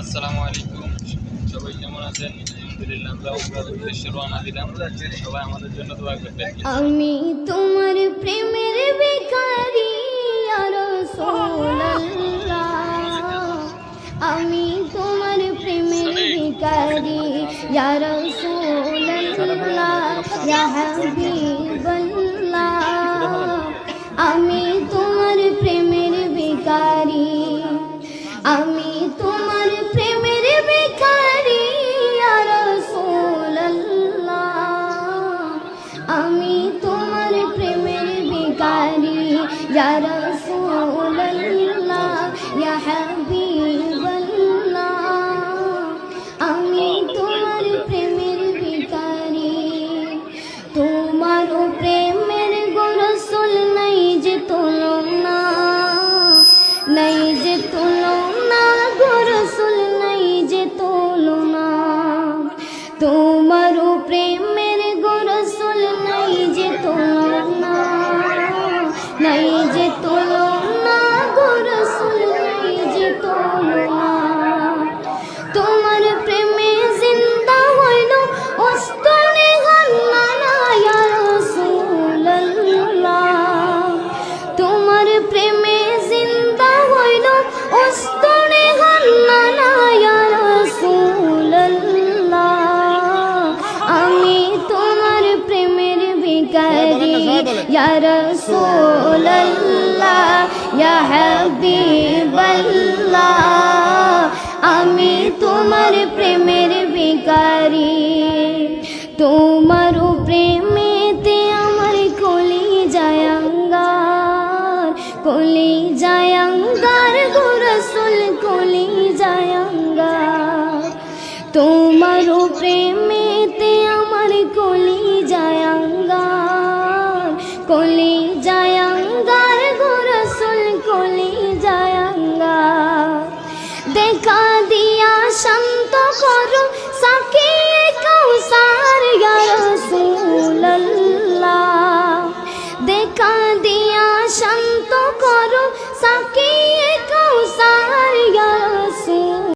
আসসালামু আলাইকুম। সবাই কেমন আছেন? আলহামদুলিল্লাহ আমরা উমরার উদ্দেশ্যে রওনা দিলাম। সবাই আমাদের জন্য দোয়া করবেন। আমি তোমার প্রেমের বেকারি রাসূলুল্লাহ। আমি তোমার প্রেমের বেকারি হাবিবাল্লাহ। আমি তোমার প্রেমের বেকারি আমি তোমার ইয়া রাসূলুল্লাহ ইয়া হাবিবাল্লাহ আমি তোমার প্রেমের বেকারি তোমার প্রেমের গোরসুল নাই যে তুলনা, নাই যে তুলনা প্রেমে জিন্দা আমি তোমার প্রেমের ভিখারি, ইয়া রাসূলুল্লাহ, ইয়া হাবিবাল্লাহ। আমি তোমার প্রেমের ভিখারি, তোমার কলি জায়াঙ্গার গোরসুল কলি জায়াঙ্গার। তোমার প্রেমেতে আমার কলি জায়াঙ্গার। কলি